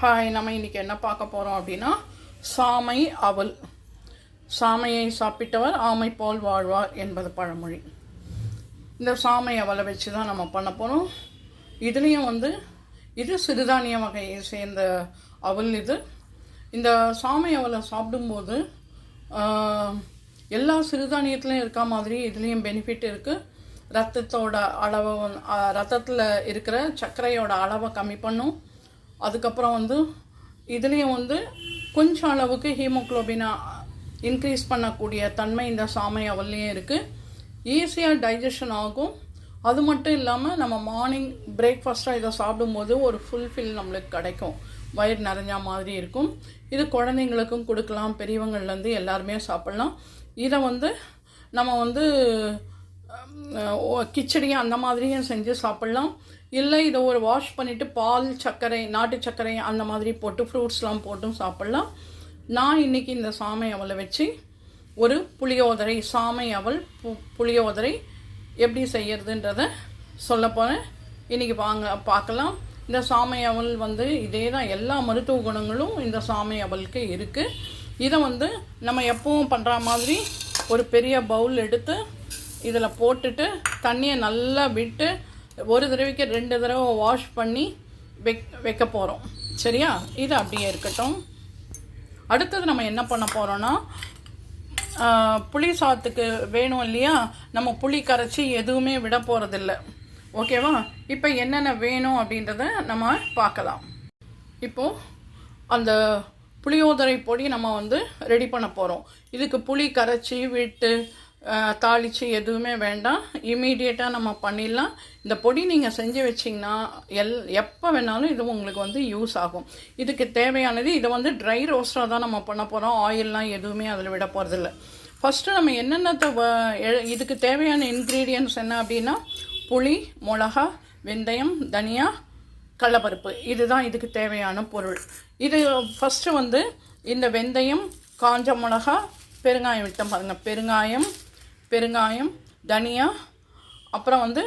Hi நம்ம இன்றைக்கி என்ன பார்க்க போகிறோம் அப்படின்னா சாமை அவல். சாமையை சாப்பிட்டவர் ஆமை போல் வாழ்வார் என்பது பழமொழி. இந்த சாமை அவலை வச்சு தான் நம்ம பண்ண போகிறோம் இதுலேயும் வந்து இது சிறுதானிய வகையை சேர்ந்த அவல் இது. இந்த சாமை அவலை சாப்பிடும்போது எல்லா சிறுதானியத்துலையும் இருக்க மாதிரி இதுலேயும் பெனிஃபிட் இருக்குது ரத்தத்தோட அளவை ரத்தத்தில் இருக்கிற சர்க்கரையோட அளவை கம்மி பண்ணும். அதுக்கப்புறம் வந்து இதுலேயும் வந்து கொஞ்சம் அளவுக்கு ஹீமோக்ளோபினை இன்க்ரீஸ் பண்ணக்கூடிய தன்மை இந்த சாமை அவல்லையும் இருக்குது ஈஸியாக டைஜஷன் ஆகும். அது மட்டும் இல்லாமல் நம்ம மார்னிங் பிரேக்ஃபாஸ்ட்டாக இதை சாப்பிடும்போது ஒரு ஃபுல்ஃபில் நம்மளுக்கு கிடைக்கும். வயிறு நிறைஞ்ச மாதிரி இருக்கும். இது குழந்தைங்களுக்கும் கொடுக்கலாம். பெரியவங்கள்லேருந்து எல்லாருமே சாப்பிட்லாம். இதை வந்து நம்ம வந்து கிச்சடி அந்த மாதிரியும் செஞ்சு சாப்பிட்லாம். இல்லை இதை ஒரு வாஷ் பண்ணிவிட்டு பால் சர்க்கரை நாட்டு சர்க்கரை அந்த மாதிரி போட்டு ஃப்ரூட்ஸ்லாம் போட்டும் சாப்பிட்லாம். நான் இன்னைக்கு இந்த சாமை அவலை வச்சு ஒரு புளியோதரை சாமை அவல் பு புளியோதரை எப்படி செய்யறதுன்றத சொல்ல போகிறேன் இன்றைக்கி வாங்க பார்க்கலாம். இந்த சாமை அவல் வந்து இதே தான் எல்லா மருத்துவ குணங்களும் இந்த சாமை அவலுக்கு இருக்குது இதை வந்து நம்ம எப்பவும் பண்ணுற மாதிரி ஒரு பெரிய பவுல் எடுத்து இதில் போட்டுட்டு தண்ணியை நல்லா விட்டு ஒரு தடவைக்கு ரெண்டு தடவை வாஷ் பண்ணி வெக் வைக்க போகிறோம் சரியா? இது அப்படியே இருக்கட்டும். அடுத்தது நம்ம என்ன பண்ண போகிறோன்னா புளி சாத்துக்கு வேணும் இல்லையா? நம்ம புளி கரைச்சி எதுவுமே விட போகிறதில்ல ஓகேவா? இப்போ என்னென்ன வேணும் அப்படின்றத நம்ம பார்க்கலாம். இப்போது அந்த புளியோதரை பொடி நம்ம வந்து ரெடி பண்ண போகிறோம் இதுக்கு புளி கரைச்சி விட்டு தாளித்து எதுவுமே வேண்டாம். இமீடியட்டாக நம்ம பண்ணிடலாம். இந்த பொடி நீங்கள் செஞ்சு வச்சிங்கன்னா எல் எப்போ வேணாலும் இது உங்களுக்கு வந்து யூஸ் ஆகும். இதுக்கு தேவையானது இதை வந்து ட்ரை ரோஸ்டாக தான் நம்ம பண்ண போகிறோம் ஆயில்லாம் எதுவுமே அதில் விட போகிறதில்ல ஃபஸ்ட்டு நம்ம என்னென்ன வ- எ- இதுக்கு தேவையான இன்க்ரீடியன்ஸ் என்ன அப்படின்னா புளி மிளகா வெந்தயம் தனியா கடலப்பருப்பு. இதுதான் இதுக்கு தேவையான பொருள். இது ஃபஸ்ட்டு வந்து இந்த வெந்தயம் காஞ்ச மிளகா பெருங்காயம் விட்டோம் பாருங்கள் பெருங்காயம் பெருங்காயம் தனியா அப்புறம் வந்து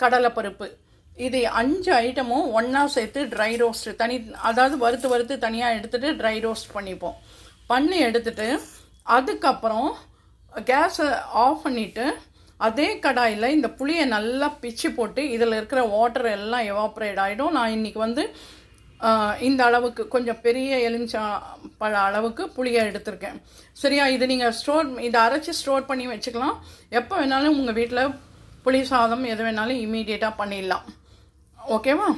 கடலைப்பருப்பு. இது அஞ்சு ஐட்டமும் ஒன்றா சேர்த்து ட்ரை ரோஸ்ட் தனி அதாவது வறுத்து வறுத்து தனியாக எடுத்துகிட்டு ட்ரை ரோஸ்ட் பண்ணிப்போம். பண்ணி எடுத்துட்டு அதுக்கப்புறம் கேஸை ஆஃப் பண்ணிவிட்டு அதே கடாயில் இந்த புளியை நல்லா பிச்சு போட்டு இதில் இருக்கிற வாட்டர் எல்லாம் எவாப்ரேட் ஆகிடும் நான் இன்றைக்கி வந்து இந்த அளவுக்கு கொஞ்சம் பெரிய எலுமிச்சா பழ அளவுக்கு புளியை எடுத்திருக்கேன். சரியா? இது நீங்கள் ஸ்டோர் இதை அரைச்சி ஸ்டோர் பண்ணி வச்சுக்கலாம். எப்போ வேணாலும் உங்கள் வீட்டில் புளி சாதம் எது வேணாலும் இமீடியட்டாக பண்ணிடலாம். ஓகேவா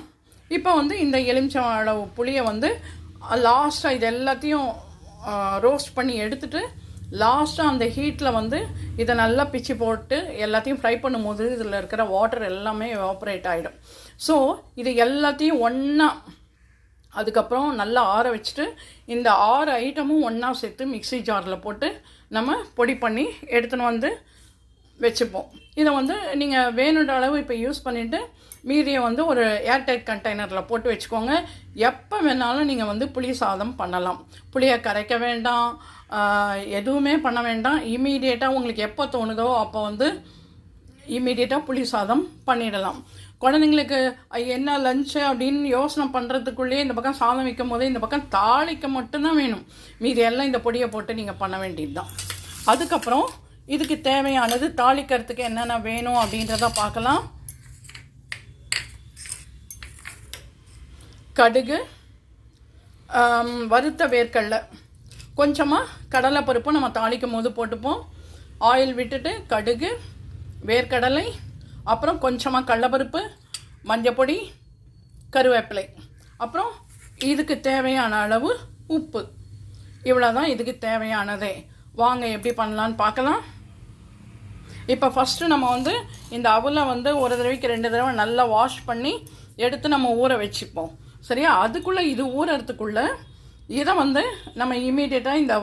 இப்போ வந்து இந்த எலுமிச்சம் அளவு புளியை வந்து லாஸ்ட்டாக இது எல்லாத்தையும் ரோஸ்ட் பண்ணி எடுத்துட்டு லாஸ்ட்டாக அந்த ஹீட்டில் வந்து இதை நல்லா பிச்சு போட்டு எல்லாத்தையும் ஃப்ரை பண்ணும்போது இதில் இருக்கிற வாட்டர் எல்லாமே எவாப்ரேட் ஆகிடும் ஸோ இது எல்லாத்தையும் ஒன்றா அதுக்கப்புறம் நல்லா ஆற வச்சுட்டு இந்த ஆறு ஐட்டமும் ஒன்றா சேர்த்து மிக்ஸி ஜாரில் போட்டு நம்ம பொடி பண்ணி எடுத்துன்னு வந்து வச்சுப்போம். இதை வந்து நீங்கள் வேணுன்ற அளவு இப்போ யூஸ் பண்ணிவிட்டு மீதியை வந்து ஒரு ஏர்டைட் கண்டெய்னரில் போட்டு வச்சுக்கோங்க. எப்போ வேணாலும் நீங்கள் வந்து புளி சாதம் பண்ணலாம். புளியை கரைக்க வேண்டாம். எதுவுமே பண்ண வேண்டாம். இமீடியேட்டாக உங்களுக்கு எப்போ தோணுதோ அப்போ வந்து இம்மிடியேட்டாக புளி சாதம் பண்ணிடலாம். குழந்தைங்களுக்கு என்ன லஞ்சு அப்படின்னு யோசனை பண்ணுறதுக்குள்ளேயே இந்த பக்கம் சாதம் வைக்கும் போதே இந்த பக்கம் தாளிக்க மட்டும்தான் வேணும். மீதி எல்லாம் இந்த பொடியை போட்டு நீங்கள் பண்ண வேண்டியது தான் அதுக்கப்புறம் இதுக்கு தேவையானது தாளிக்கிறதுக்கு என்னென்ன வேணும் அப்படின்றத பார்க்கலாம். கடுகு வறுத்த வேர்க்கடல. கொஞ்சமாக கடலைப்பருப்பு நம்ம தாளிக்கும் போது போட்டுப்போம். ஆயில் விட்டுட்டு கடுகு வேர்க்கடலை அப்புறம் கொஞ்சமாக கடலைப்பருப்பு மஞ்சப்பொடி கருவேப்பிலை. அப்புறம் இதுக்கு தேவையான அளவு உப்பு. இவ்வளோதான் இதுக்கு தேவையானதே. வாங்க எப்படி பண்ணலான்னு பார்க்கலாம். இப்போ ஃபஸ்ட்டு நம்ம வந்து இந்த அவலை வந்து ஒரு தடவைக்கு ரெண்டு தடவை நல்லா வாஷ் பண்ணி எடுத்து நம்ம ஊற வச்சுப்போம். சரியா? அதுக்குள்ளே இது ஊறத்துக்குள்ளே இதை வந்து நம்ம இமீடியட்டாக இந்த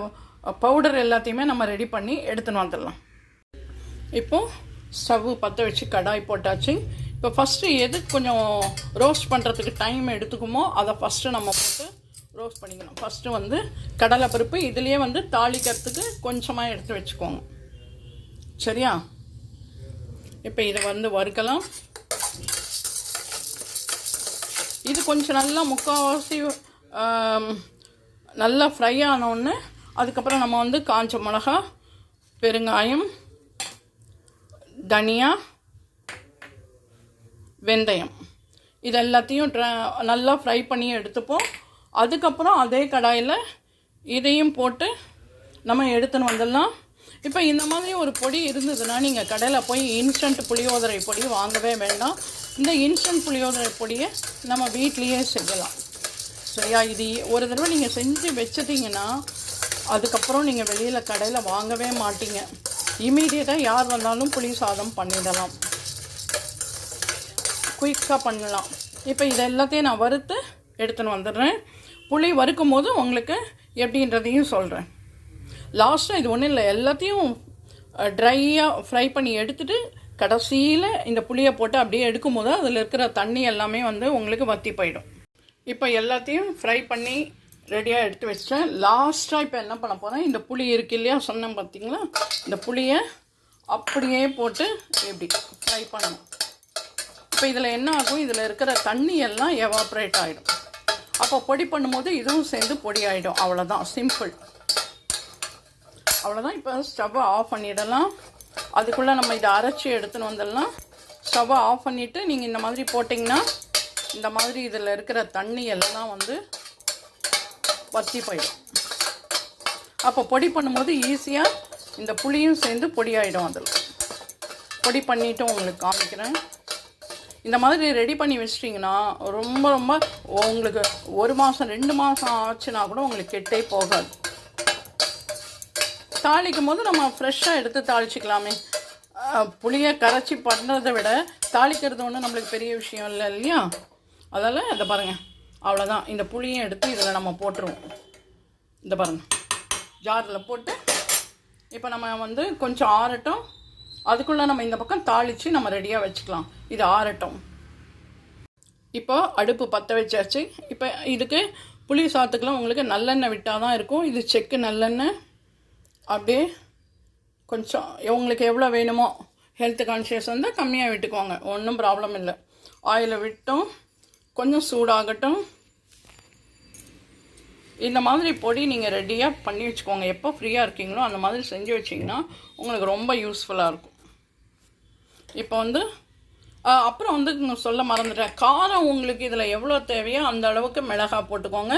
பவுடர் எல்லாத்தையுமே நம்ம ரெடி பண்ணி எடுத்துன்னு வந்துடலாம். இப்போது ஸ்டவ் பற்ற வச்சு கடாய் போட்டாச்சு. இப்போ ஃபஸ்ட்டு எது கொஞ்சம் ரோஸ்ட் பண்ணுறதுக்கு டைம் எடுத்துக்குமோ அதை ஃபஸ்ட்டு நம்ம போட்டு ரோஸ்ட் பண்ணிக்கணும். ஃபஸ்ட்டு வந்து கடலைப்பருப்பு இதுலேயே வந்து தாளிக்கிறதுக்கு கொஞ்சமாக எடுத்து வச்சுக்கோங்க. சரியா? இப்போ இதை வந்து வறுக்கலாம். இது கொஞ்சம் நல்லா முக்கால்வாசி நல்லா ஃப்ரை ஆனோடனே அதுக்கப்புறம் நம்ம வந்து காஞ்ச மிளகா பெருங்காயம் தனியா வெந்தயம். இது எல்லாத்தையும் நல்லா ஃப்ரை பண்ணி எடுத்துப்போம். அதுக்கப்புறம் அதே கடாயில் இதையும் போட்டு நம்ம எடுத்துன்னு வந்துடலாம். இப்போ இந்த மாதிரி ஒரு பொடி இருந்ததுன்னா நீங்கள் கடையில் போய் இன்ஸ்டன்ட் புளியோதரை பொடி வாங்கவே வேண்டாம். இந்த இன்ஸ்டன்ட் புளியோதரை பொடியை நம்ம வீட்லேயே செய்யலாம். சரியா? இது ஒரு தடவை நீங்கள் செஞ்சு வச்சிட்டிங்கன்னா அதுக்கப்புறம் நீங்கள் வெளியில் கடையில் வாங்கவே மாட்டீங்க. இமீடியட்டாக யார் வந்தாலும் புளி சாதம் பண்ணிடலாம். குயிக்காக பண்ணலாம். இப்போ இது எல்லாத்தையும் நான் வறுத்து எடுத்துன்னு வந்துடுறேன். புளி வறுக்கும் போது உங்களுக்கு எப்படின்றதையும் சொல்கிறேன் லாஸ்ட்டாக இது ஒன்றும் இல்லை எல்லாத்தையும் ட்ரையாக ஃப்ரை பண்ணி எடுத்துட்டு கடைசியில் இந்த புளியை போட்டு அப்படியே எடுக்கும்போது அதில் இருக்கிற தண்ணி எல்லாமே வந்து உங்களுக்கு வற்றி போயிடும். இப்போ எல்லாத்தையும் ஃப்ரை பண்ணி ரெடியாக எடுத்து வச்சிட்டேன். லாஸ்ட்டாக இப்போ என்ன பண்ண போகிறேன் இந்த புளி இருக்கு இல்லையா? சொன்னேன் பார்த்தீங்களா இந்த புளியை அப்படியே போட்டு எப்படி ஃப்ரை பண்ணணும். இப்போ இதில் என்ன ஆகும்? இதில் இருக்கிற தண்ணி எல்லாம் எவாப்ரேட் ஆகிடும் அப்போ பொடி பண்ணும்போது இதுவும் சேர்ந்து பொடி ஆகிடும் அவ்வளோதான் சிம்பிள் அவ்வளோதான் இப்போ ஸ்டவ்வை ஆஃப் பண்ணிடலாம். அதுக்குள்ளே நம்ம இதை அரைச்சி எடுத்துன்னு வந்துடலாம். ஸ்டவ்வை ஆஃப் பண்ணிவிட்டு நீங்கள் இந்த மாதிரி போட்டிங்கன்னா இந்த மாதிரி இதில் இருக்கிற தண்ணி எல்லாம் வந்து வற்றி போயிடும் அப்போ பொடி பண்ணும்போது ஈஸியாக இந்த புளியும் சேர்ந்து பொடியாயிடும் அதில். பொடி பண்ணிவிட்டு உங்களுக்கு காமிக்கிறேன். இந்த மாதிரி ரெடி பண்ணி வச்சிட்டிங்கன்னா ரொம்ப ரொம்ப உங்களுக்கு ஒரு மாதம் ரெண்டு மாதம் ஆச்சுன்னா கூட உங்களுக்கு கெட்டே போகாது. தாளிக்கும் போது நம்ம ஃப்ரெஷ்ஷாக எடுத்து தாளிச்சிக்கலாமே. புளியை கரைச்சி பண்ணுறதை விட தாளிக்கிறது ஒன்றும் நம்மளுக்கு பெரிய விஷயம் இல்லை இல்லையா? அதெல்லாம் இதை பாருங்கள் அவ்வளோதான் இந்த புளியும் எடுத்து இதில் நம்ம போட்டுருவோம். இந்த பாருங்கள் ஜாரில் போட்டு இப்போ நம்ம வந்து கொஞ்சம் ஆறட்டும். அதுக்குள்ளே நம்ம இந்த பக்கம் தாளித்து நம்ம ரெடியாக வச்சுக்கலாம். இது ஆறட்டும். இப்போ அடுப்பு பற்ற வச்சாச்சு. இப்போ இதுக்கு புளி சாத்துக்கெலாம் உங்களுக்கு நல்லெண்ணெய் விட்டால் தான் இருக்கும். இது செக்கு நல்லெண்ணெய். அப்படியே கொஞ்சம் உங்களுக்கு எவ்வளோ வேணுமோ ஹெல்த் கான்ஷியஸ் வந்து கம்மியாக விட்டுக்குவாங்க ஒன்றும் ப்ராப்ளம் இல்லை. ஆயிலை விட்டோம். கொஞ்சம் சூடாகட்டும். இந்த மாதிரி பொடி நீங்கள் ரெடியாக பண்ணி வச்சுக்கோங்க. எப்போ ஃப்ரீயாக இருக்கீங்களோ அந்த மாதிரி செஞ்சு வச்சிங்கன்னா உங்களுக்கு ரொம்ப யூஸ்ஃபுல்லாக இருக்கும். இப்போ வந்து அப்புறம் வந்து சொல்ல மறந்துட்டேன். காரம் உங்களுக்கு இதில் எவ்வளோ தேவையோ அந்த அளவுக்கு மிளகா போட்டுக்கோங்க.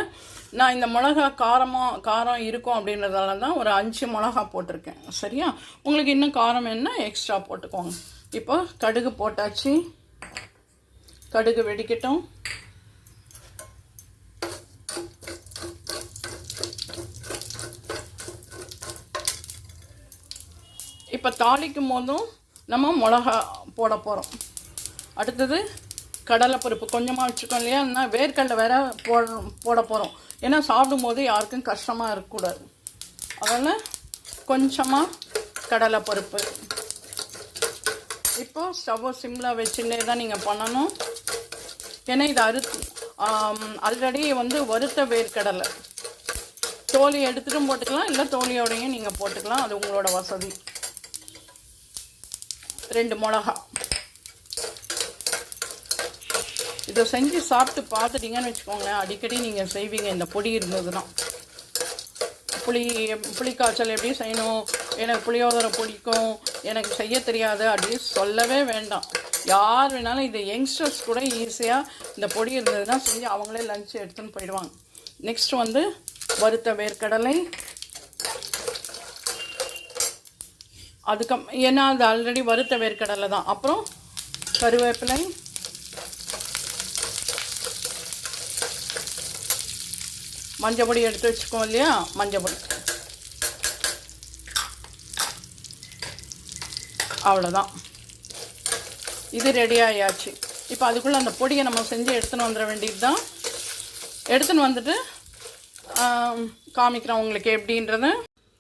நான் இந்த மிளகா காரமாக காரம் இருக்கும் அப்படின்றதால தான் ஒரு அஞ்சு மிளகா போட்டிருக்கேன். சரியா? உங்களுக்கு இன்னும் காரம் என்ன எக்ஸ்ட்ரா போட்டுக்கோங்க. இப்போ கடுகு போட்டாச்சு. கடுகு வெடிக்கட்டும். இப்போ தாளிக்கும் போதும் நம்ம மிளகா போட போகிறோம் அடுத்தது கடலைப்பருப்பு கொஞ்சமாக வச்சுக்கோம் இல்லையா? என்ன வேர்க்கடலை வேற போட போட போகிறோம் ஏன்னா சாப்பிடும்போது யாருக்கும் கஷ்டமாக இருக்கக்கூடாது. அதனால் கொஞ்சமாக கடலைப்பருப்பு. இப்போ ஸ்டவ்வை சிம்மில் வச்சுட்டே தான் நீங்கள் பண்ணணும். ஏன்னா இது அறு ஆல்ரெடி வந்து வறுத்த வேர்க்கடலை. தோலி எடுத்துட்டும் போட்டுக்கலாம் இல்லை தோலியோடையும் நீங்கள் போட்டுக்கலாம். அது உங்களோட வசதி. ரெண்டு மிளகா. இதை செஞ்சு சாப்பிட்டு பார்த்துட்டீங்கன்னு வச்சுக்கோங்களேன். அடிக்கடி நீங்கள் செய்வீங்க இந்த பொடி இருந்ததுன்னா. புளி புளி காய்ச்சல் எப்படி செய்யணும்? எனக்கு புளியோதரை பிடிக்கும். எனக்கு செய்ய தெரியாது அப்படின்னு சொல்லவே வேண்டாம். யார் வேணாலும் இந்த யங்ஸ்டர்ஸ் கூட ஈஸியாக இந்த பொடி இருந்ததுன்னா செஞ்சு அவங்களே லஞ்ச் எடுத்துன்னு போயிடுவாங்க. நெக்ஸ்ட் வந்து வறுத்த வேர்க்கடலை அதுக்கம் ஏன்னா அது ஆல்ரெடி வறுத்த வேர்க்கடலை தான். அப்புறம் கருவேப்பிலை. மஞ்சள் பொடி எடுத்து வச்சுக்கோம் இல்லையா? மஞ்சள் பொடி அவ்வளோதான் இது ரெடி ஆயாச்சு. இப்போ அதுக்குள்ளே அந்த பொடியை நம்ம செஞ்சு எடுத்துன்னு வந்துட வேண்டியது தான் எடுத்துன்னு வந்துட்டு காமிக்கிறேன் உங்களுக்கு எப்படின்றத.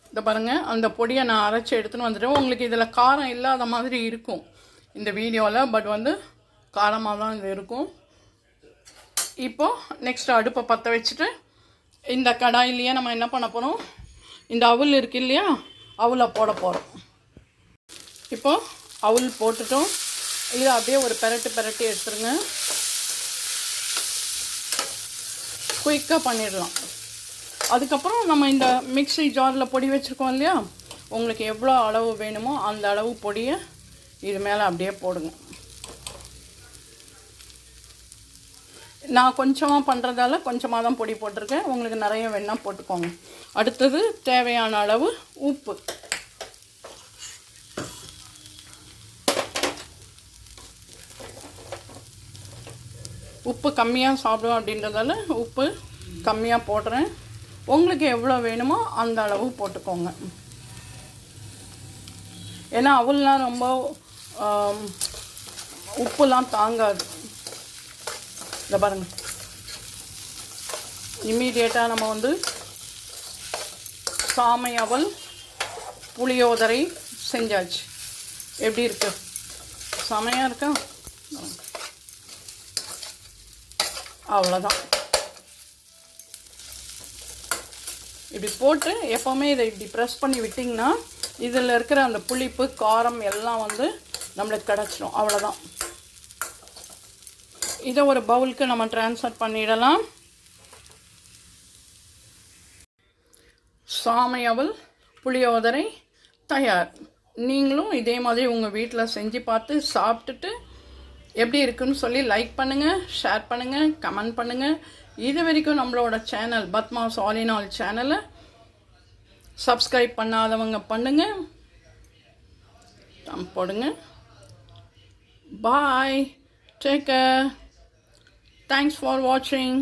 இந்த பாருங்கள் அந்த பொடியை நான் அரைச்சி எடுத்துன்னு வந்துட்டேன். உங்களுக்கு இதில் காரம் இல்லாத மாதிரி இருக்கும் இந்த வீடியோவில் பட் வந்து காரமாக தான் இது இருக்கும். இப்போது நெக்ஸ்ட் அடுப்பை பற்ற வச்சுட்டு இந்த கடாயிலேயே நம்ம என்ன பண்ண போகிறோம் இந்த அவுல் இருக்கு இல்லையா அவுலை போட போகிறோம் இப்போது அவுல் போட்டுட்டோம். இதை அப்படியே ஒரு பெரட்டு பெரட்டி எடுத்துருங்க. குயிக்காக பண்ணிடலாம். அதுக்கப்புறம் நம்ம இந்த மிக்சி ஜாரில் பொடி வச்சுருக்கோம் இல்லையா? உங்களுக்கு எவ்வளோ அளவு வேணுமோ அந்த அளவு பொடியை இது மேலே அப்படியே போடுங்க. நான் கொஞ்சமாக பண்ணுறதால கொஞ்சமாக தான் பொடி போட்டிருக்கேன். உங்களுக்கு நிறைய வேணால் போட்டுக்கோங்க. அடுத்தது தேவையான அளவு உப்பு. உப்பு கம்மியாக சாப்பிடுவோம் அப்படின்றதால உப்பு கம்மியாக போடுறேன். உங்களுக்கு எவ்வளோ வேணுமோ அந்த அளவு போட்டுக்கோங்க. ஏன்னா அவள்லாம் ரொம்ப உப்புலாம் தாங்காது. இந்த பாருங்க. இம்மீடியட்டாக நம்ம வந்து சாமை அவல் புளியோதரை செஞ்சாச்சு. எப்படி இருக்கு? செமையாக இருக்கா? அவ்வளோதான் இப்படி போட்டு எப்போவுமே இதை இப்படி ப்ரெஸ் பண்ணி விட்டிங்கன்னா இதில் இருக்கிற அந்த புளிப்பு காரம் எல்லாம் வந்து நம்மளுக்கு கிடச்சிடும் அவ்வளோதான் இதை ஒரு பவுலுக்கு நம்ம டிரான்ஸ்ஃபர் பண்ணிடலாம். சாமை அவல் புளியோதரை தயார். நீங்களும் இதே மாதிரி உங்கள் வீட்டில் செஞ்சு பார்த்து சாப்பிட்டுட்டு எப்படி இருக்குன்னு சொல்லி லைக் பண்ணுங்கள் ஷேர் பண்ணுங்கள் கமெண்ட் பண்ணுங்கள் இது வரைக்கும் நம்மளோட சேனல் பத்மாஸ் ஆல் சேனலை சப்ஸ்கிரைப் பண்ணாதவங்க பண்ணுங்க. போடுங்க. பாய் டேக் தேங்க்ஸ் ஃபார் வாட்சிங்